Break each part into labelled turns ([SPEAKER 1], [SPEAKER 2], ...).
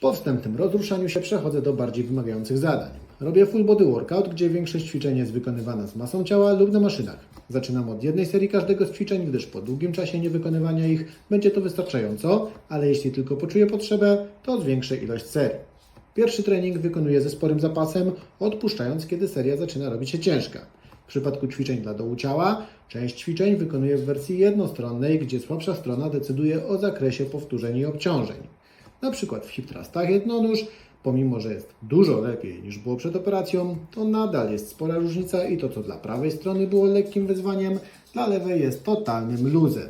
[SPEAKER 1] Po wstępnym rozruszaniu się przechodzę do bardziej wymagających zadań. Robię full body workout, gdzie większość ćwiczeń jest wykonywana z masą ciała lub na maszynach. Zaczynam od jednej serii każdego z ćwiczeń, gdyż po długim czasie niewykonywania ich będzie to wystarczająco, ale jeśli tylko poczuję potrzebę, to zwiększę ilość serii. Pierwszy trening wykonuję ze sporym zapasem, odpuszczając, kiedy seria zaczyna robić się ciężka. W przypadku ćwiczeń dla dołu ciała, część ćwiczeń wykonuję w wersji jednostronnej, gdzie słabsza strona decyduje o zakresie powtórzeń i obciążeń. Na przykład w hip thrustach jednonóż, pomimo że jest dużo lepiej niż było przed operacją, to nadal jest spora różnica i to, co dla prawej strony było lekkim wyzwaniem, dla lewej jest totalnym luzem.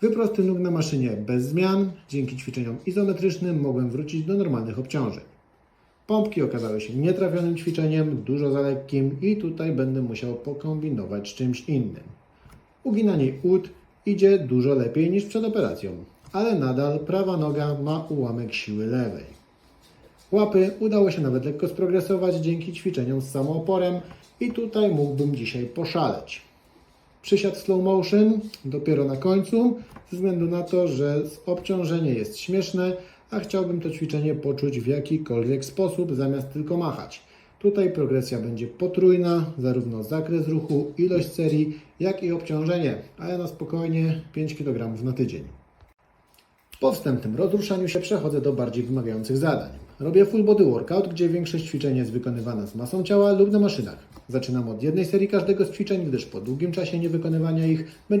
[SPEAKER 1] Wyprosty nóg na maszynie bez zmian, dzięki ćwiczeniom izometrycznym mogłem wrócić do normalnych obciążeń. Pompki okazały się nietrafionym ćwiczeniem, dużo za lekkim i tutaj będę musiał pokombinować z czymś innym. Uginanie ud idzie dużo lepiej niż przed operacją, ale nadal prawa noga ma ułamek siły lewej. Łapy udało się nawet lekko sprogresować dzięki ćwiczeniom z samooporem i tutaj mógłbym dzisiaj poszaleć. Przysiad slow motion dopiero na końcu, ze względu na to, że obciążenie jest śmieszne, a chciałbym to ćwiczenie poczuć w jakikolwiek sposób, zamiast tylko machać. Tutaj progresja będzie potrójna, zarówno zakres ruchu, ilość serii, jak i obciążenie, ale na spokojnie 5 kg na tydzień. Po wstępnym rozruszaniu się przechodzę do bardziej wymagających zadań. Robię full body workout, gdzie większość ćwiczeń jest wykonywana z masą ciała lub na maszynach. Zaczynam od jednej serii każdego z ćwiczeń, gdyż po długim czasie niewykonywania ich będzie